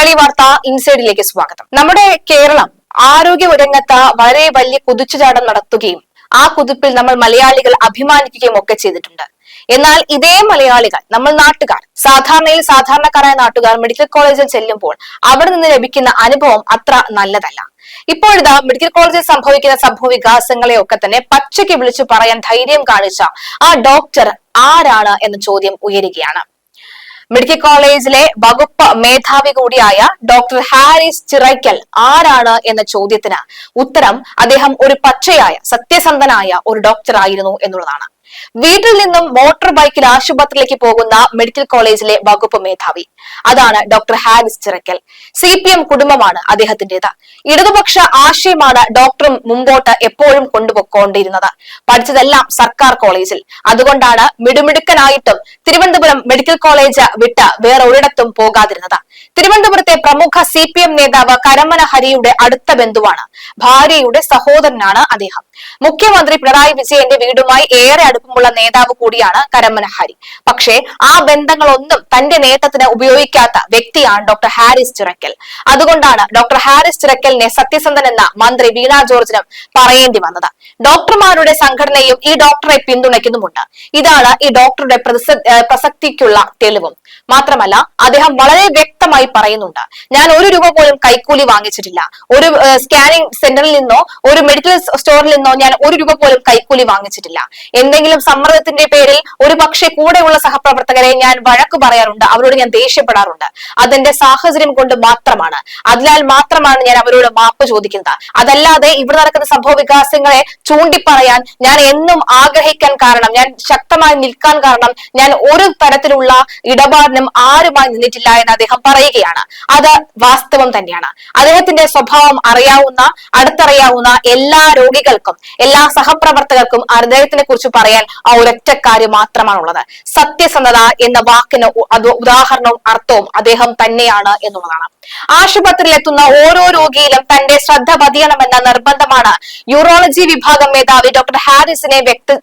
മലയാളി വാർത്ത ഇൻസൈഡിലേക്ക് സ്വാഗതം. നമ്മുടെ കേരളം ആരോഗ്യ രംഗത്ത് വളരെ വലിയ കുതിച്ചുചാടം നടത്തുകയും ആ കുതിപ്പിൽ നമ്മൾ മലയാളികൾ അഭിമാനിക്കുകയും ഒക്കെ ചെയ്തിട്ടുണ്ട്. എന്നാൽ ഇതേ മലയാളികൾ നമ്മൾ നാട്ടുകാർ സാധാരണയിൽ സാധാരണക്കാരായ നാട്ടുകാർ മെഡിക്കൽ കോളേജിൽ ചെല്ലുമ്പോൾ അവിടെ നിന്ന് ലഭിക്കുന്ന അനുഭവം അത്ര നല്ലതല്ല. ഇപ്പോഴിതാ മെഡിക്കൽ കോളേജിൽ സംഭവിക്കുന്ന സംഭവ വികാസങ്ങളെ ഒക്കെ തന്നെ പച്ചയ്ക്ക് വിളിച്ചു പറയാൻ ധൈര്യം കാണിച്ച ആ ഡോക്ടർ ആരാണ് എന്ന ചോദ്യം ഉയരുകയാണ്. മെഡിക്കൽ കോളേജിലെ വകുപ്പ് മേധാവി കൂടിയായ ഡോക്ടർ ഹാരിസ് ചിറയ്ക്കൽ ആരാണ് എന്ന ചോദ്യത്തിന് ഉത്തരം അദ്ദേഹം ഒരു പച്ചയായ സത്യസന്ധനായ ഒരു ഡോക്ടർ ആയിരുന്നു എന്നുള്ളതാണ്. വീട്ടിൽ നിന്നും മോട്ടോർ ബൈക്കിൽ ആശുപത്രിയിലേക്ക് പോകുന്ന മെഡിക്കൽ കോളേജിലെ വകുപ്പ് മേധാവി. അതാണ് doctor Haris Chirakkal C P M കുടുംബമാണ് അദ്ദേഹത്തിന്റേത് ഇടതുപക്ഷ ആശയമാണ് ഡോക്ടറും മുമ്പോട്ട് എപ്പോഴും കൊണ്ടുപോയിക്കൊണ്ടിരുന്നത്. പഠിച്ചതെല്ലാം സർക്കാർ കോളേജിൽ. അതുകൊണ്ടാണ് മിടുമിടുക്കനായിട്ടും തിരുവനന്തപുരം മെഡിക്കൽ കോളേജ് വിട്ട് വേറെ ഒരിടത്തും പോകാതിരുന്നത്. തിരുവനന്തപുരത്തെ പ്രമുഖ സി പി എം നേതാവ് കരമന ഹരിയുടെ അടുത്ത ബന്ധുവാണ്. ഭാര്യയുടെ സഹോദരനാണ് അദ്ദേഹം. മുഖ്യമന്ത്രി പിണറായി വിജയന്റെ വീടുമായി ഏറെ അടുപ്പമുള്ള നേതാവ് കൂടിയാണ് കരമന ഹാരി. പക്ഷേ ആ ബന്ധങ്ങളൊന്നും തന്റെ നേട്ടത്തിന് ഉപയോഗിക്കാത്ത വ്യക്തിയാണ് ഡോക്ടർ ഹാരിസ് ചിറക്കൽ അതുകൊണ്ടാണ് ഡോക്ടർ ഹാരിസ് ചിറക്കലിനെ സത്യസന്ധൻ എന്ന മന്ത്രി വീണ ജോർജിനും പറയേണ്ടി വന്നത്. ഡോക്ടർമാരുടെ സംഘടനയും ഈ ഡോക്ടറെ പിന്തുണയ്ക്കുന്നുമുണ്ട്. ഇതാണ് ഈ ഡോക്ടറുടെ പ്രസ- പ്രസക്തിക്കുള്ള തെളിവും. മാത്രമല്ല അദ്ദേഹം വളരെ വ്യക്തമായി പറയുന്നുണ്ട്. ഞാൻ ഒരു രൂപ പോലും കൈക്കൂലി വാങ്ങിച്ചിട്ടില്ല. ഒരു സ്കാനിംഗ് സെന്ററിൽ നിന്നോ ഒരു മെഡിക്കൽ സ്റ്റോറിൽ നിന്നോ ഞാൻ ഒരു രൂപ പോലും കൈക്കൂലി വാങ്ങിച്ചിട്ടില്ല. എന്തെങ്കിലും സമ്മർദ്ദത്തിന്റെ പേരിൽ ഒരു പക്ഷേ കൂടെയുള്ള സഹപ്രവർത്തകരെ ഞാൻ വഴക്ക് പറയാറുണ്ട്. അവരോട് ഞാൻ ദേഷ്യപ്പെടാറുണ്ട്. അതെന്റെ സാഹചര്യം കൊണ്ട് മാത്രമാണ്. അതിനാൽ മാത്രമാണ് ഞാൻ അവരോട് മാപ്പ് ചോദിക്കുന്നത്. അതല്ലാതെ ഇവിടെ നടക്കുന്ന സംഭവ വികാസങ്ങളെ ചൂണ്ടിപ്പറയാൻ ഞാൻ എന്നും ആഗ്രഹിക്കാൻ കാരണം ഞാൻ ശക്തമായി നിൽക്കാൻ കാരണം ഞാൻ ഒരു തരത്തിലുള്ള ഇടപാടിനും ആരുമായി നിന്നിട്ടില്ല എന്ന് അദ്ദേഹം പറയുകയാണ്. അത് വാസ്തവം തന്നെയാണ്. അദ്ദേഹത്തിന്റെ സ്വഭാവം അറിയാവുന്ന അടുത്തറിയാവുന്ന എല്ലാ രോഗികൾക്കും എല്ലാ സഹപ്രവർത്തകർക്കും അദ്ദേഹത്തിനെ കുറിച്ച് പറയാൻ ആ ഒരൊറ്റ കാര്യം മാത്രമാണുള്ളത്. സത്യസന്ധത എന്ന വാക്കിന് ഉദാഹരണവും അർത്ഥവും അദ്ദേഹം തന്നെയാണ് എന്നുള്ളതാണ്. ആശുപത്രിയിൽ എത്തുന്ന ഓരോ രോഗിയിലും തന്റെ ശ്രദ്ധ പതിയണമെന്ന നിർബന്ധമാണ് യൂറോളജി വിഭാഗം മേധാവി ഡോക്ടർ ഹാരിസിനെ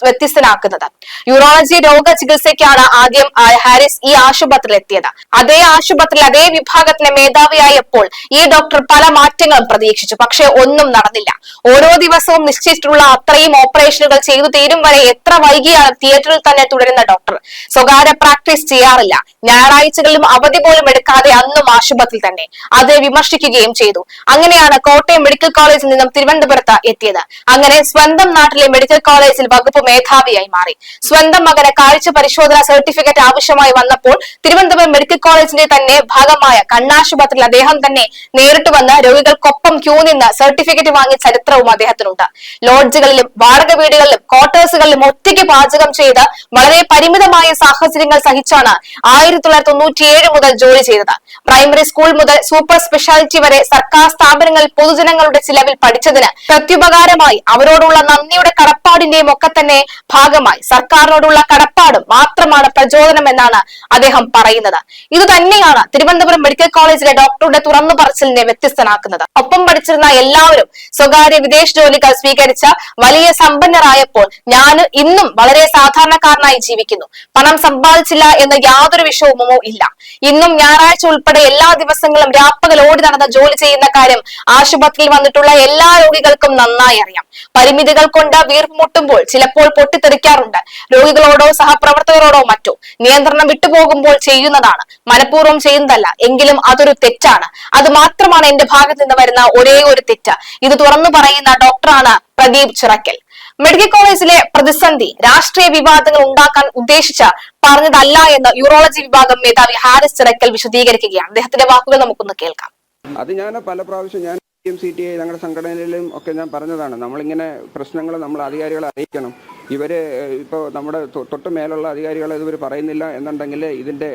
വ്യത്യസ്തനാക്കുന്നത്. യൂറോളജി രോഗ ചികിത്സയ്ക്കാണ് ആദ്യം ഹാരിസ് ഈ ആശുപത്രിയിൽ എത്തിയത് അതേ ആശുപത്രിയിൽ അതേ വിഭാഗത്തിലെ മേധാവിയായപ്പോൾ ഈ ഡോക്ടർ പല മാറ്റങ്ങളും പ്രതീക്ഷിച്ചു. പക്ഷെ ഒന്നും നടന്നില്ല. ഓരോ ദിവസവും നിശ്ചയിച്ചിട്ടുള്ള അത്രയും ഓപ്പറേഷനുകൾ ചെയ്തു തീരും വരെ എത്ര വൈകിയാണ് തിയേറ്ററിൽ തന്നെ തുടരുന്ന ഡോക്ടർ. സ്വകാര്യ പ്രാക്ടീസ് ചെയ്യാറില്ല. ഞായറാഴ്ചകളിലും അവധി പോലും എടുക്കാതെ അന്നും ആശുപത്രിയിൽ തന്നെ. അത് വിമർശിക്കുകയും ചെയ്തു. അങ്ങനെയാണ് കോട്ടയം മെഡിക്കൽ കോളേജിൽ നിന്നും തിരുവനന്തപുരത്ത് എത്തിയത്. അങ്ങനെ സ്വന്തം നാട്ടിലെ മെഡിക്കൽ കോളേജിൽ വകുപ്പ് മേധാവിയായി മാറി. സ്വന്തം മകന് കാഴ്ച പരിശോധന സർട്ടിഫിക്കറ്റ് ആവശ്യമായി വന്നപ്പോൾ തിരുവനന്തപുരം മെഡിക്കൽ കോളേജിന്റെ തന്നെ ഭാഗമായ കണ്ണാശുപത്രിയിൽ അദ്ദേഹം തന്നെ നേരിട്ട് വന്ന് രോഗികൾക്കൊപ്പം ക്യൂ നിന്ന് സർട്ടിഫിക്കറ്റ് വാങ്ങിയ ചരിത്രവും അദ്ദേഹത്തിനുണ്ട്. ലോഡ്ജുകളിലും വാടക വീടുകളിലും ക്വാർട്ടേഴ്സുകളിലും ഒറ്റയ്ക്ക് പാചകം ചെയ്ത് വളരെ പരിമിതമായ സാഹചര്യങ്ങൾ സഹിച്ചാണ് ആയിരത്തി തൊള്ളായിരത്തി തൊണ്ണൂറ്റിയേഴ് മുതൽ ജോലി ചെയ്തത്. പ്രൈമറി സ്കൂൾ മുതൽ സൂപ്പർ സ്പെഷ്യാലിറ്റി വരെ സർക്കാർ സ്ഥാപനങ്ങൾ പൊതുജനങ്ങളുടെ ചിലവിൽ പഠിച്ചതിന് പ്രത്യുപകാരമായി അവരോടുള്ള നന്ദിയുടെ കടപ്പാടിന്റെയും ഒക്കെ തന്നെ ഭാഗമായി. സർക്കാരിനോടുള്ള കടപ്പാടും മാത്രമാണ് പ്രചോദനം എന്നാണ് അദ്ദേഹം പറയുന്നത്. ഇത് തന്നെയാണ് തിരുവനന്തപുരം മെഡിക്കൽ കോളേജിലെ ഡോക്ടറുടെ തുറന്നു പറച്ചിലിനെ വ്യത്യസ്തനാക്കുന്നത്. ഒപ്പം പഠിച്ചിരുന്ന എല്ലാവരും സ്വകാര്യ വിദേശ ജോലികൾ സ്വീകരിച്ച വലിയ സമ്പന്നരായപ്പോൾ ഞാൻ ഇന്നും വളരെ സാധാരണക്കാരനായി ജീവിക്കുന്നു. പണം സമ്പാദിച്ചില്ല എന്ന് യാതൊരു വിഷമമോ ഇല്ല. ഇന്നും ഞായറാഴ്ച ഉൾപ്പെടെ എല്ലാ ദിവസങ്ങളും രാപ്പകൽ ഓടി നടന്ന് ജോലി ചെയ്യുന്ന കാര്യം ആശുപത്രിയിൽ വന്നിട്ടുള്ള എല്ലാ രോഗികൾക്കും നന്നായി അറിയാം. പരിമിതികൾ കൊണ്ട് വീർമുട്ടുമ്പോൾ ചിലപ്പോൾ പൊട്ടിത്തെറിക്കാറുണ്ട്. രോഗികളോടോ സഹപ്രവർത്തകരോടോ മറ്റോ നിയന്ത്രണം വിട്ടുപോകുമ്പോൾ ചെയ്യുന്നതാണ്. മനഃപൂർവം ചെയ്യുന്നതല്ല എങ്കിലും അതൊരു തെറ്റാണ്. അത് മാത്രമാണ് എന്റെ ഭാഗത്ത് നിന്ന് വരുന്ന ഒരേ ഒരു തെറ്റ്. ഇത് തുറന്നു പറയുന്ന ഡോക്ടറാണ് പ്രദീപ് ചിറക്കൽ മെഡിക്കൽ കോളേജിലെ പ്രതിസന്ധി രാഷ്ട്രീയ വിവാദങ്ങൾ ഉണ്ടാക്കാൻ ഉദ്ദേശിച്ച പറഞ്ഞതല്ല എന്ന് യൂറോളജി വിഭാഗം മേധാവി ഹാരിസ് ചിറക്കൽ വിശദീകരിക്കുകയാണ്. അദ്ദേഹത്തിന്റെ വാക്കുകൾ നമുക്കൊന്ന് കേൾക്കാം. അത് ഞാൻ പല പ്രാവശ്യം ഞാൻ എം സി ടി ഐ ഞങ്ങളുടെ സംഘടനയിലും ഒക്കെ ഞാൻ പറഞ്ഞതാണ്. നമ്മളിങ്ങനെ പ്രശ്നങ്ങൾ നമ്മൾ അധികാരികളെ അറിയിക്കണം. ഇവർ ഇപ്പോൾ നമ്മുടെ തൊട്ട് മേലുള്ള അധികാരികൾ ഇവർ പറയുന്നില്ല എന്നുണ്ടെങ്കിൽ ഇതിന്റെ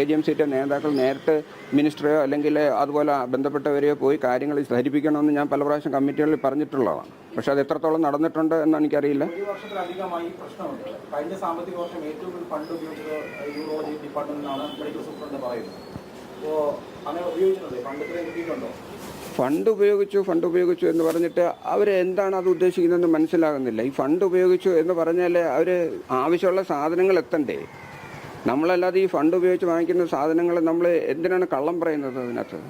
A G M C T നേതാക്കൾ നേരിട്ട് മിനിസ്റ്ററെയോ അല്ലെങ്കിൽ അതുപോലെ ബന്ധപ്പെട്ടവരെയോ പോയി കാര്യങ്ങൾ ധരിപ്പിക്കണമെന്ന് ഞാൻ പല പ്രാവശ്യം കമ്മിറ്റികളിൽ പറഞ്ഞിട്ടുള്ളതാണ്. പക്ഷെ അത് എത്രത്തോളം നടന്നിട്ടുണ്ട് എന്ന് എനിക്കറിയില്ല. ഏറ്റവും സൂപ്രണ്ട് അപ്പോൾ അങ്ങനെ ഉപയോഗിച്ചിട്ടുണ്ട്. ഫണ്ട് കിട്ടിയിട്ടുണ്ടോ? ഫണ്ട് ഉപയോഗിച്ചു ഫണ്ട് ഉപയോഗിച്ചു എന്ന് പറഞ്ഞിട്ട് അവർ എന്താണ് അത് ഉദ്ദേശിക്കുന്നതെന്ന് മനസ്സിലാകുന്നില്ല. ഈ ഫണ്ട് ഉപയോഗിച്ചു എന്ന് പറഞ്ഞാൽ അവർ ആവശ്യമുള്ള സാധനങ്ങൾ എത്തണ്ടേ? നമ്മളല്ലാതെ ഈ ഫണ്ട് ഉപയോഗിച്ച് വാങ്ങിക്കുന്ന സാധനങ്ങൾ നമ്മൾ എന്തിനാണ് കള്ളം പറയുന്നത് അതിനകത്ത്?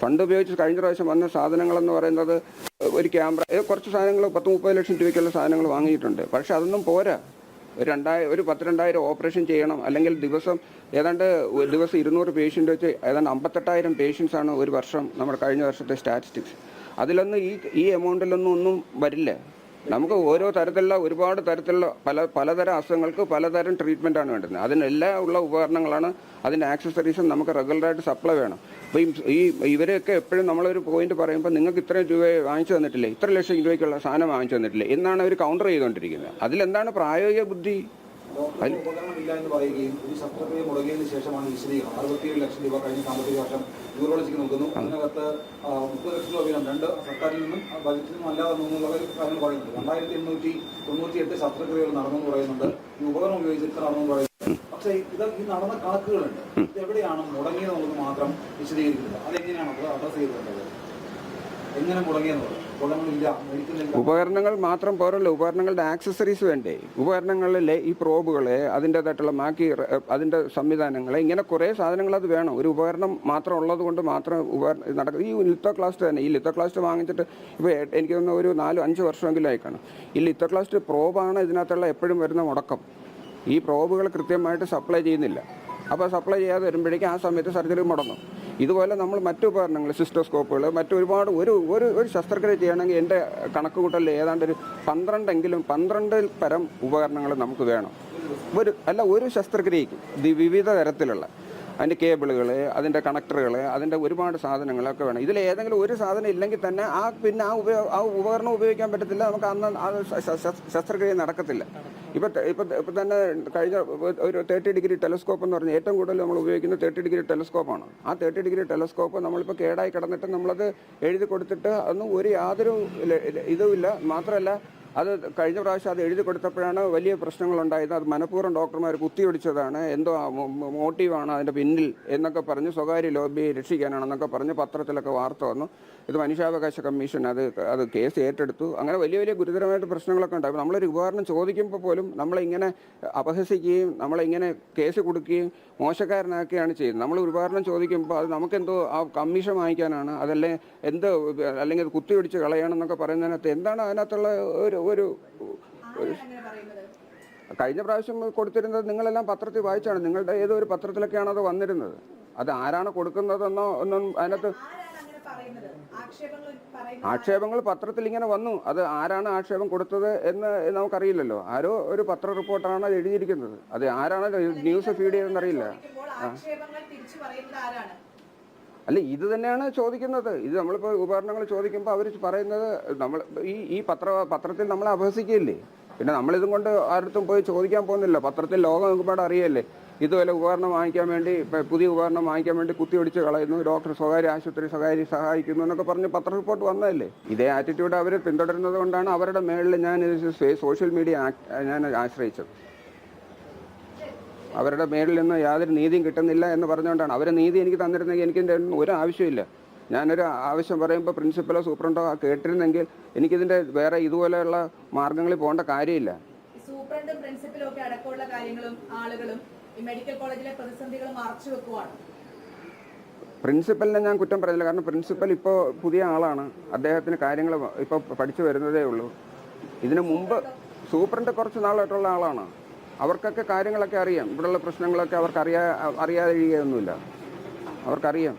ഫണ്ട് ഉപയോഗിച്ച് കഴിഞ്ഞ പ്രാവശ്യം വന്ന സാധനങ്ങളെന്ന് പറയുന്നത് ഒരു ക്യാമറ കുറച്ച് സാധനങ്ങൾ പത്ത് മുപ്പത് ലക്ഷം രൂപയ്ക്കുള്ള സാധനങ്ങൾ വാങ്ങിയിട്ടുണ്ട്. പക്ഷെ അതൊന്നും പോരാ. ഒരു രണ്ടായിരം ഒരു പത്ത് രണ്ടായിരം ഓപ്പറേഷൻ ചെയ്യണം. അല്ലെങ്കിൽ ദിവസം ഏതാണ്ട് ദിവസം ഇരുന്നൂറ് പേഷ്യന്റ് വെച്ച് ഏതാണ്ട് അമ്പത്തെട്ടായിരം പേഷ്യൻസ് ആണ് ഒരു വർഷം നമ്മുടെ കഴിഞ്ഞ വർഷത്തെ സ്റ്റാറ്റിസ്റ്റിക്സ് അതിലൊന്നും ഈ ഈ എമൗണ്ടിലൊന്നും ഒന്നും വരില്ല. നമുക്ക് ഓരോ തരത്തിലുള്ള ഒരുപാട് തരത്തിലുള്ള പല പലതരം അസുഖങ്ങൾക്ക് പലതരം ട്രീറ്റ്മെന്റ് ആണ് വേണ്ടത്. അതിനെല്ലാം ഉള്ള ഉപകരണങ്ങളാണ് അതിന്റെ ആക്സസറീസും നമുക്ക് റെഗുലറായിട്ട് സപ്ലൈ വേണം. അപ്പോൾ ഈ ഈ ഇവരെയൊക്കെ എപ്പോഴും നമ്മളൊരു പോയിന്റ് പറയുമ്പോൾ നിങ്ങൾക്ക് ഇത്രയും രൂപ വാങ്ങിച്ചു തന്നിട്ടില്ലേ? ഇത്ര ലക്ഷം രൂപയ്ക്കുള്ള സാധനം വാങ്ങിച്ചു തന്നിട്ടില്ലേ? എന്നാണ് അവർ കൗണ്ടർ ചെയ്തുകൊണ്ടിരിക്കുന്നത്. അതിലെന്താണ് പ്രായോഗിക ബുദ്ധി? ഡോക്ടർ ഉപകരണം എന്ന് പറയുകയും ഒരു ശസ്ത്രക്രിയ മുടങ്ങിയതിനു ശേഷമാണ് വിശദീകരണം. അറുപത്തിയേഴ് ലക്ഷം രൂപ കഴിഞ്ഞ സാമ്പത്തിക വർഷം യൂറോളജിക്ക് നോക്കുന്നു അതിനകത്ത് മുപ്പത് ലക്ഷം രൂപ വീതം രണ്ട് സർക്കാരിൽ നിന്നും ബജറ്റിൽ നിന്നും അല്ലാതെ എന്നുള്ള കാര്യങ്ങൾ പറയുന്നുണ്ട്. രണ്ടായിരത്തി എണ്ണൂറ്റി തൊണ്ണൂറ്റി എട്ട് ശസ്ത്രക്രിയകൾ നടന്നു എന്ന് പറയുന്നുണ്ട്. ഈ ഉപകരണം ഉപയോഗിച്ച് ഇത്ര നടന്നു പറയുന്നുണ്ട്. പക്ഷേ ഇത് ഈ നടന്ന കണക്കുകളുണ്ട്. ഇത് എവിടെയാണ് മുടങ്ങിയത് എന്നുള്ളത് മാത്രം വിശദീകരിക്കുന്നത് അതെങ്ങനെയാണ് അത് അഡ്രസ് ചെയ്തിട്ടുള്ളത് എങ്ങനെ മുടങ്ങിയെന്നുള്ളത്? ഉപകരണമില്ല ഉപകരണങ്ങൾ മാത്രം പോരല്ലോ. ഉപകരണങ്ങളുടെ ആക്സസറീസ് വേണ്ടേ? ഉപകരണങ്ങളിലെ ഈ പ്രോബുകളെ അതിന്റെതായിട്ടുള്ള ബാക്കി റെ- അതിന്റെ സംവിധാനങ്ങളെ ഇങ്ങനെ കുറേ സാധനങ്ങൾ അത് വേണം. ഒരു ഉപകരണം മാത്രം ഉള്ളത് കൊണ്ട് മാത്രം ഉപകരണം നടക്കും ഈ ലിത്തോ ക്ലാസ്റ്റ് തന്നെ ഈ ലിത്തോ ക്ലാസ്റ്റ് വാങ്ങിച്ചിട്ട് ഇപ്പോൾ എനിക്ക് തോന്നുന്ന ഒരു നാലും അഞ്ച് വർഷമെങ്കിലും ആയി കാണും. ഈ ലിത്തോ ക്ലാസ്റ്റ് പ്രോബാണ് ഇതിനകത്തുള്ള എപ്പോഴും വരുന്ന മുടക്കം. ഈ പ്രോബുകൾ കൃത്യമായിട്ട് സപ്ലൈ ചെയ്യുന്നില്ല. അപ്പോൾ സപ്ലൈ ചെയ്യാതെ വരുമ്പോഴേക്കും ആ സമയത്ത് സർജറി മുടങ്ങും. ഇതുപോലെ നമ്മൾ മറ്റു ഉപകരണങ്ങൾ സിസ്റ്റോസ്കോപ്പുകൾ മറ്റൊരുപാട് ഒരു ഒരു ഒരു ശസ്ത്രക്രിയ ചെയ്യണമെങ്കിൽ എന്റെ കണക്ക് കൂട്ടലിൽ ഏതാണ്ട് ഒരു പന്ത്രണ്ടെങ്കിലും പന്ത്രണ്ടിൽ പരം ഉപകരണങ്ങൾ നമുക്ക് വേണം. ഒരു അല്ല ഒരു ശസ്ത്രക്രിയയ്ക്ക് വിവിധ തരത്തിലുള്ള അതിന്റെ കേബിളുകൾ അതിന്റെ കണക്ടറുകൾ അതിന്റെ ഒരുപാട് സാധനങ്ങളൊക്കെ വേണം. ഇതിൽ ഏതെങ്കിലും ഒരു സാധനം ഇല്ലെങ്കിൽ തന്നെ ആ പിന്നെ ആ ഉപയോഗ ആ ഉപകരണം ഉപയോഗിക്കാൻ പറ്റത്തില്ല. നമുക്ക് അന്ന് ആ ശസ്ത്രക്രിയ നടക്കത്തില്ല. ഇപ്പം ഇപ്പം ഇപ്പം തന്നെ കഴിഞ്ഞ ഒരു തേർട്ടി ഡിഗ്രി ടെലസ്കോപ്പ് എന്ന് പറഞ്ഞാൽ ഏറ്റവും കൂടുതൽ നമ്മൾ ഉപയോഗിക്കുന്ന തേർട്ടി ഡിഗ്രി ടെലസ്കോപ്പാണ് ആ തേർട്ടി ഡിഗ്രി ടെലസ്കോപ്പ് നമ്മളിപ്പോൾ കേടായി കിടന്നിട്ട് നമ്മളത് എഴുതി കൊടുത്തിട്ട് അതൊന്നും ഒരു യാതൊരു ഇതുമില്ല മാത്രമല്ല അത് കഴിഞ്ഞ പ്രാവശ്യം അത് എഴുതി കൊടുത്തപ്പോഴാണ് വലിയ പ്രശ്നങ്ങളുണ്ടായത്. അത് മനഃപൂർവം ഡോക്ടർമാർ കുത്തിയൊടിച്ചതാണ്. എന്തോ മോട്ടീവാണ് അതിന്റെ പിന്നിൽ എന്നൊക്കെ പറഞ്ഞ് സ്വകാര്യ ലോബിയെ രക്ഷിക്കാനാണെന്നൊക്കെ പറഞ്ഞ് പത്രത്തിലൊക്കെ വാർത്ത വന്നു. ഇത് മനുഷ്യാവകാശ കമ്മീഷൻ അത് അത് കേസ് ഏറ്റെടുത്തു. അങ്ങനെ വലിയ വലിയ ഗുരുതരമായിട്ട് പ്രശ്നങ്ങളൊക്കെ ഉണ്ടായി. നമ്മളൊരു ഉപകരണം ചോദിക്കുമ്പോൾ പോലും നമ്മളിങ്ങനെ അപഹസിക്കുകയും നമ്മളിങ്ങനെ കേസ് കൊടുക്കുകയും മോശക്കാരനാക്കുകയാണ് ചെയ്യുന്നത്. നമ്മൾ ഉപകരണം ചോദിക്കുമ്പോൾ അത് നമുക്കെന്തോ ആ കമ്മീഷൻ വാങ്ങിക്കാനാണ്. അതല്ലേ എന്തോ അല്ലെങ്കിൽ കുത്തിയൊടിച്ച് കളയണമെന്നൊക്കെ പറയുന്നതിനകത്ത് എന്താണ് അതിനകത്തുള്ള ഒരു ഒരു കഴിഞ്ഞ പ്രാവശ്യം കൊടുത്തിരുന്നത് നിങ്ങളെല്ലാം പത്രത്തിൽ വായിച്ചാണ്. നിങ്ങളുടെ ഏതൊരു പത്രത്തിലൊക്കെയാണ് അത് വന്നിരുന്നത്? അത് ആരാണ് കൊടുക്കുന്നതെന്നോ ഒന്നും അതിനകത്ത് ആക്ഷേപങ്ങൾ പത്രത്തിൽ ഇങ്ങനെ വന്നു. അത് ആരാണ് ആക്ഷേപം കൊടുത്തത് എന്ന് നമുക്കറിയില്ലല്ലോ. ആരോ ഒരു പത്ര റിപ്പോർട്ടാണ് എഴുതിയിരിക്കുന്നത്. അത് ആരാണ് ന്യൂസ് ഫീഡ് ചെയ്തതെന്നറിയില്ല ചോദിക്കുമ്പോൾ ആക്ഷേപങ്ങൾ തിരിച്ചു പറയുന്നത് ആരാണ് അല്ല ഇത് തന്നെയാണ് ചോദിക്കുന്നത്. ഇത് നമ്മളിപ്പോൾ ഉപകരണങ്ങൾ ചോദിക്കുമ്പോൾ അവർ പറയുന്നത് നമ്മൾ ഈ ഈ പത്ര പത്രത്തിൽ നമ്മളെ അപഹസിക്കുകയില്ലേ പിന്നെ നമ്മളിതും കൊണ്ട് ആരുടെ പോയി ചോദിക്കാൻ പോകുന്നില്ല. പത്രത്തിൽ ലോകം ഒരുപാട് അറിയല്ലേ? ഇതുപോലെ ഉപകരണം വാങ്ങിക്കാൻ വേണ്ടി പുതിയ ഉപകരണം വാങ്ങിക്കാൻ വേണ്ടി കുത്തിയൊടിച്ച് കളയുന്നു. ഡോക്ടർ സ്വകാര്യ ആശുപത്രി സ്വകാര്യ സഹായിക്കുന്നു എന്നൊക്കെ പറഞ്ഞ് പത്ര റിപ്പോർട്ട് വന്നതല്ലേ? ഇതേ ആറ്റിറ്റ്യൂഡ് അവർ പിന്തുടരുന്നത് കൊണ്ടാണ് അവരുടെ മേളിൽ ഞാൻ സോഷ്യൽ മീഡിയ ഞാൻ ആശ്രയിച്ചത്. അവരുടെ മേളിൽ നിന്ന് യാതൊരു നീതിയും കിട്ടുന്നില്ല എന്ന് പറഞ്ഞുകൊണ്ടാണ്. അവരെ നീതി എനിക്ക് തന്നിരുന്നെങ്കിൽ എനിക്ക് എന്റെ ഒരു ആവശ്യമില്ല ഞാനൊരു ആവശ്യം പറയുമ്പോൾ പ്രിൻസിപ്പലോ സൂപ്രണ്ടോ കേട്ടിരുന്നെങ്കിൽ എനിക്കിതിന്റെ വേറെ ഇതുപോലെയുള്ള മാർഗങ്ങളിൽ പോകേണ്ട കാര്യമില്ല. സൂപ്രണ്ടും പ്രിൻസിപ്പലും ഒക്കെ അടക്കമുള്ള കാര്യങ്ങളും ആളുകളും ഈ മെഡിക്കൽ കോളേജിലെ പ്രതിസന്ധികൾ മറച്ചു വെക്കുവാണ്. പ്രിൻസിപ്പലിനെ ഞാൻ കുറ്റം പറയുന്നില്ല. കാരണം പ്രിൻസിപ്പൽ ഇപ്പോൾ പുതിയ ആളാണ്. അദ്ദേഹത്തിന് കാര്യങ്ങൾ ഇപ്പോൾ പഠിച്ചു വരുന്നതേ ഉള്ളൂ. ഇതിനു മുമ്പ് സൂപ്രണ്ട് കുറച്ച് നാളായിട്ടുള്ള ആളാണ്. അവർക്കൊക്കെ കാര്യങ്ങളൊക്കെ അറിയാം. ഇവിടെയുള്ള പ്രശ്നങ്ങളൊക്കെ അവർക്ക് അറിയാ അറിയാതിരിക്കുകയൊന്നുമില്ല. അവർക്കറിയാം.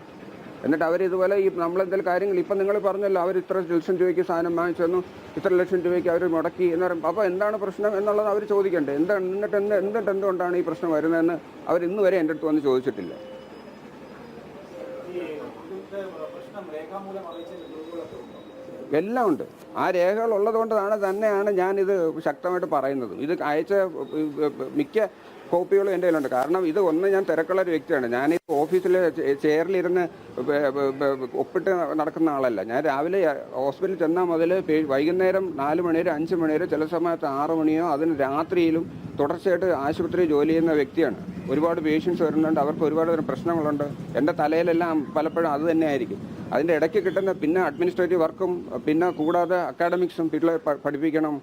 എന്നിട്ട് അവരിതുപോലെ ഈ നമ്മളെന്തെങ്കിലും കാര്യങ്ങൾ ഇപ്പം നിങ്ങൾ പറഞ്ഞല്ലോ അവർ ഇത്ര ലക്ഷം രൂപയ്ക്ക് സാധനം വാങ്ങിച്ചു ഇത്ര ലക്ഷം രൂപയ്ക്ക് അവർ മുടക്കി എന്ന് പറയുമ്പോൾ അപ്പോൾ എന്താണ് പ്രശ്നം എന്നുള്ളത് അവർ ചോദിക്കണ്ടേ? എന്താണ് എന്നിട്ട് എന്ത് എന്നിട്ട് എന്തുകൊണ്ടാണ് ഈ പ്രശ്നം വരുന്നതെന്ന് അവർ ഇന്ന് വരെ എന്റെ അടുത്ത് വന്ന് ചോദിച്ചിട്ടില്ല ഈ ഇതിന്റെ പ്രശ്നം രേഖാമൂലം അറിയിച്ച രൂപകളൊക്കെ ഉണ്ടോ എല്ലാം ഉണ്ട്. ആ രേഖകൾ ഉള്ളത് കൊണ്ടാണ് തന്നെയാണ് ഞാനിത് ശക്തമായിട്ട് പറയുന്നത്. ഇത് അയച്ച മിക്ക കോപ്പികളും എന്റെ കയ്യിലുണ്ട്. കാരണം ഇത് ഒന്ന് ഞാൻ തിരക്കുള്ള ഒരു വ്യക്തിയാണ്. ഞാൻ ഈ ഓഫീസിൽ ചെയറിലിരുന്ന് ഒപ്പിട്ട് നടക്കുന്ന ആളല്ല. ഞാൻ രാവിലെ ഹോസ്പിറ്റലിൽ ചെന്നാൽ മുതൽ വൈകുന്നേരം നാല് മണി വരെ അഞ്ച് മണി വരെ ചില സമയത്ത് ആറ് മണിയോ അതിന് രാത്രിയിലും തുടർച്ചയായിട്ട് ആശുപത്രി ജോലി ചെയ്യുന്ന വ്യക്തിയാണ്. ഒരുപാട് പേഷ്യൻസ് വരുന്നുണ്ട് അവർക്ക് ഒരുപാട് തരം പ്രശ്നങ്ങളുണ്ട്. എന്റെ തലയിലെല്ലാം പലപ്പോഴും അത് തന്നെ ആയിരിക്കും അതിന്റെ ഇടയ്ക്ക് കിട്ടുന്ന പിന്നെ അഡ്മിനിസ്ട്രേറ്റീവ് വർക്കും പിന്നെ കൂടാതെ അക്കാഡമിക്സും പിള്ളേർ പഠിപ്പിക്കണം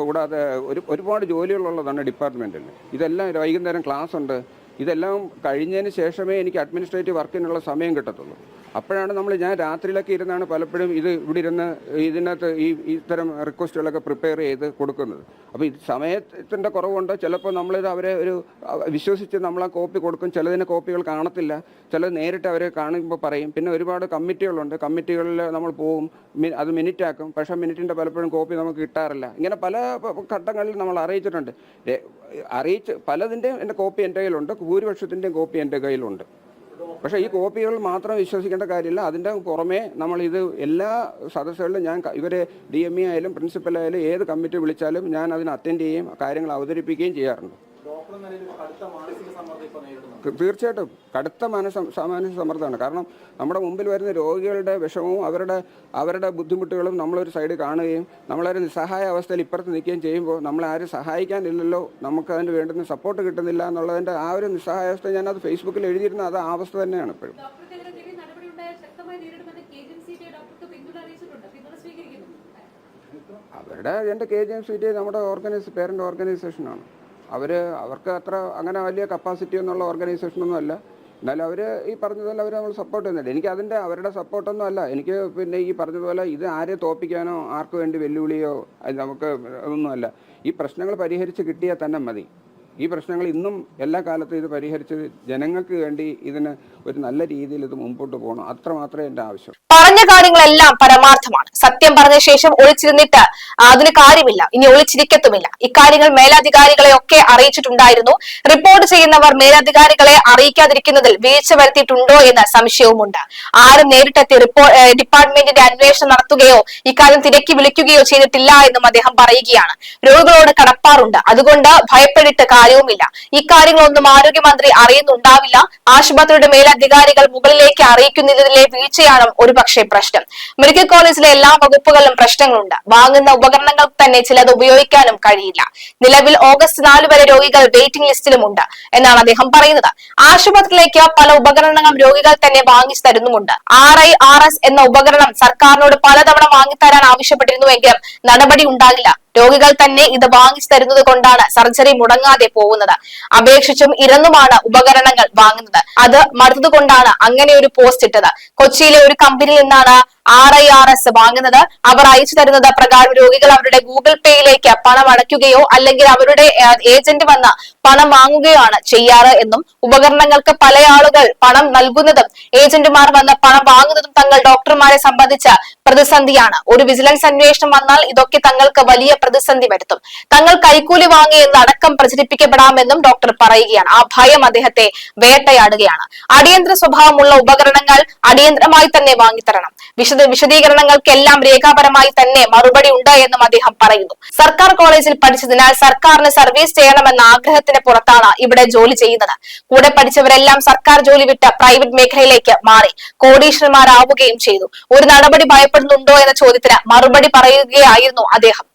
കൂടാതെ ഒരു ഒരുപാട് ജോലികളുള്ളതാണ് ഡിപ്പാർട്ട്മെന്റിൽ. ഇതെല്ലാം വൈകുന്നേരം ക്ലാസ് ഉണ്ട് ഇതെല്ലാം കഴിഞ്ഞതിന് ശേഷമേ എനിക്ക് അഡ്മിനിസ്ട്രേറ്റീവ് വർക്കിനുള്ള സമയം കിട്ടത്തുള്ളൂ. അപ്പോഴാണ് നമ്മൾ ഞാൻ രാത്രിയിലൊക്കെ ഇരുന്നാണ് പലപ്പോഴും ഇത് ഇവിടെ ഇരുന്ന് ഇതിനകത്ത് ഈ ഇത്തരം റിക്വസ്റ്റുകളൊക്കെ പ്രിപ്പയർ ചെയ്ത് കൊടുക്കുന്നത്. അപ്പോൾ ഇത് സമയത്തിന്റെ കുറവുണ്ട്. ചിലപ്പോൾ നമ്മളിത് അവരെ ഒരു വിശ്വസിച്ച് നമ്മൾ ആ കോപ്പി കൊടുക്കും. ചിലതിന് കോപ്പികൾ കാണത്തില്ല. ചിലത് നേരിട്ട് അവരെ കാണുമ്പോൾ പറയും. പിന്നെ ഒരുപാട് കമ്മിറ്റികളുണ്ട്. കമ്മിറ്റികളിൽ നമ്മൾ പോവും. അത് മിനിറ്റ് ആക്കും പക്ഷേ മിനിറ്റിന്റെ പലപ്പോഴും കോപ്പി നമുക്ക് കിട്ടാറില്ല. ഇങ്ങനെ പല ഘട്ടങ്ങളിൽ നമ്മൾ അറിയിച്ചിട്ടുണ്ട്. അറിയിച്ച് പലതിന്റെയും എന്റെ കോപ്പി എന്റെ കയ്യിലുണ്ട്. ഭൂരിപക്ഷത്തിന്റെയും കോപ്പി എന്റെ കയ്യിലുണ്ട്. പക്ഷേ ഈ കോപ്പികൾ മാത്രം വിശ്വസിക്കേണ്ട കാര്യമില്ല. അതിന്റെ പുറമേ നമ്മൾ ഇത് എല്ലാ സദസ്സുകളിലും ഞാൻ ഇവരെ ഡി എം ഇ ആയാലും പ്രിൻസിപ്പലായാലും ഏത് കമ്മിറ്റി വിളിച്ചാലും ഞാൻ അതിന് അറ്റൻഡ് ചെയ്യുകയും കാര്യങ്ങൾ അവതരിപ്പിക്കുകയും ചെയ്യാറുണ്ട്. തീർച്ചയായിട്ടും കടുത്ത മാനസ മാനസിക സമ്മർദ്ദമാണ്. കാരണം നമ്മുടെ മുമ്പിൽ വരുന്ന രോഗികളുടെ വിഷമവും അവരുടെ അവരുടെ ബുദ്ധിമുട്ടുകളും നമ്മളൊരു സൈഡ് കാണുകയും നമ്മളൊരു നിസ്സഹായ അവസ്ഥയിൽ ഇപ്പുറത്ത് നിൽക്കുകയും ചെയ്യുമ്പോൾ നമ്മളെ ആരും സഹായിക്കാനില്ലല്ലോ. നമുക്ക് അതിന് വേണ്ടുന്ന സപ്പോർട്ട് കിട്ടുന്നില്ല എന്നുള്ളതിന്റെ ആ ഒരു നിസ്സഹായ അവസ്ഥ ഞാനത് ഫേസ്ബുക്കിൽ എഴുതിയിരുന്ന അത് ആ അവസ്ഥ തന്നെയാണ് ഇപ്പോഴും. അവരുടെ എന്റെ K G M C T നമ്മുടെ ഓർഗനൈസ് പേരന്റ് ഓർഗനൈസേഷനാണ് അവർ അവർക്ക് അത്ര അങ്ങനെ വലിയ കപ്പാസിറ്റി എന്നുള്ള ഓർഗനൈസേഷനൊന്നും അല്ല. എന്നാലും അവർ ഈ പറഞ്ഞതുപോലെ അവർ നമ്മൾ സപ്പോർട്ട് ചെയ്യുന്നുണ്ട്. എനിക്ക് അതിന്റെ അവരുടെ സപ്പോർട്ടൊന്നും അല്ല. എനിക്ക് പിന്നെ ഈ പറഞ്ഞതുപോലെ ഇത് ആരെ തോപ്പിക്കാനോ ആർക്ക് വേണ്ടി വെല്ലുവിളിയോ അത് നമുക്ക് അതൊന്നുമല്ല ഈ പ്രശ്നങ്ങൾ പരിഹരിച്ച് കിട്ടിയാൽ തന്നെ മതി. ഈ പ്രശ്നങ്ങൾ ഇന്നും എല്ലാ കാലത്തും ഇത് പരിഹരിച്ച് ജനങ്ങൾക്ക് വേണ്ടി ഇതിന് ഒരു നല്ല രീതിയിൽ ഇത് മുമ്പോട്ട് പോകണം. അത്ര മാത്രമേ എന്റെ ആവശ്യം. പറഞ്ഞ കാര്യങ്ങളെല്ലാം പരമാർത്ഥമാണ്. സത്യം പറഞ്ഞ ശേഷം ഒളിച്ചിരുന്നിട്ട് അതിന് കാര്യമില്ല. ഇനി ഒളിച്ചിരിക്കത്തുമില്ല. ഇക്കാര്യങ്ങൾ മേലധികാരികളെ ഒക്കെ അറിയിച്ചിട്ടുണ്ടായിരുന്നു. റിപ്പോർട്ട് ചെയ്യുന്നവർ മേലധികാരികളെ അറിയിക്കാതിരിക്കുന്നതിൽ വീഴ്ച വരുത്തിയിട്ടുണ്ടോ എന്ന സംശയവുമുണ്ട്. ആരും നേരിട്ടെത്തി ഡിപ്പാർട്ട്മെന്റിന്റെ അന്വേഷണം നടത്തുകയോ ഇക്കാര്യം തിരക്കി വിളിക്കുകയോ ചെയ്തിട്ടില്ല എന്നും അദ്ദേഹം പറയുകയാണ്. രോഗികളോട് കടപ്പാറുണ്ട് അതുകൊണ്ട് ഭയപ്പെട്ടിട്ട് കാര്യവുമില്ല. ഇക്കാര്യങ്ങളൊന്നും ആരോഗ്യമന്ത്രി അറിയുന്നുണ്ടാവില്ല. ആശുപത്രിയുടെ മേലധികാരികൾ മുകളിലേക്ക് അറിയിക്കുന്നതിലെ വീഴ്ചയാണ് ഒരുപക്ഷെ പ്രശ്നം. മെഡിക്കൽ കോളേജിലെ എല്ലാ വകുപ്പുകളിലും പ്രശ്നങ്ങളുണ്ട്. വാങ്ങുന്ന ഉപകരണങ്ങൾ തന്നെ ചിലത് ഉപയോഗിക്കാനും കഴിയില്ല. നിലവിൽ ഓഗസ്റ്റ് നാല് വരെ രോഗികൾ വെയിറ്റിംഗ് ലിസ്റ്റിലുമുണ്ട് എന്നാണ് അദ്ദേഹം പറയുന്നത്. ആശുപത്രിയിലേക്ക് പല ഉപകരണങ്ങളും രോഗികൾ തന്നെ വാങ്ങിച്ചു തരുന്നുമുണ്ട്. ആർ ഐ ആർ എസ് എന്ന ഉപകരണം സർക്കാരിനോട് പലതവണ വാങ്ങിത്തരാൻ ആവശ്യപ്പെട്ടിരുന്നുവെങ്കിലും നടപടി ഉണ്ടാകില്ല. രോഗികൾ തന്നെ ഇത് വാങ്ങിച്ചു തരുന്നത് കൊണ്ടാണ് സർജറി മുടങ്ങാതെ പോകുന്നത്. അപേക്ഷിച്ചും ഇരന്നുമാണ് ഉപകരണങ്ങൾ വാങ്ങുന്നത്. അത് മറുത്തത് കൊണ്ടാണ് അങ്ങനെ ഒരു പോസ്റ്റ് ഇട്ടത്. കൊച്ചിയിലെ ഒരു കമ്പനിയിൽ നിന്നാണ് ആർ ഐ ആർ എസ് വാങ്ങുന്നത്. അവർ അയച്ചു തരുന്നത് പ്രകാരം രോഗികൾ അവരുടെ ഗൂഗിൾ പേയിലേക്ക് പണം അടയ്ക്കുകയോ അല്ലെങ്കിൽ അവരുടെ ഏജന്റ് വന്ന പണം വാങ്ങുകയാണ് ചെയ്യാറ് എന്നും ഉപകരണങ്ങൾക്ക് പല ആളുകൾ പണം നൽകുന്നതും ഏജന്റുമാർ വന്ന് പണം വാങ്ങുന്നതും തങ്ങൾ ഡോക്ടർമാരെ സംബന്ധിച്ച പ്രതിസന്ധിയാണ്. ഒരു വിജിലൻസ് അന്വേഷണം വന്നാൽ ഇതൊക്കെ തങ്ങൾക്ക് വലിയ പ്രതിസന്ധി വരുത്തും. തങ്ങൾ കൈക്കൂലി വാങ്ങിയെന്ന് അടക്കം പ്രചരിപ്പിക്കപ്പെടാമെന്നും ഡോക്ടർ പറയുകയാണ്. ആ ഭയം അദ്ദേഹത്തെ വേട്ടയാടുകയാണ്. അടിയന്തര സ്വഭാവമുള്ള ഉപകരണങ്ങൾ അടിയന്തരമായി തന്നെ വാങ്ങിത്തരണം. വിശദ വിശദീകരണങ്ങൾക്കെല്ലാം രേഖാപരമായി തന്നെ മറുപടി ഉണ്ട് എന്നും അദ്ദേഹം പറയുന്നു. സർക്കാർ കോളേജിൽ പഠിച്ചതിനാൽ സർക്കാരിന് സർവീസ് ചെയ്യണമെന്ന ആഗ്രഹത്തിന് പുറത്താണ് ഇവിടെ ജോലി ചെയ്യുന്നത്. കൂടെ പഠിച്ചവരെല്ലാം സർക്കാർ ജോലി വിട്ട് പ്രൈവറ്റ് മേഖലയിലേക്ക് മാറി കോടീശ്വരന്മാരാവുകയും ചെയ്തു. ഒരു നടപടി ഭയപ്പെടുന്നുണ്ടോ എന്ന ചോദ്യത്തിന് മറുപടി പറയുകയായിരുന്നു അദ്ദേഹം.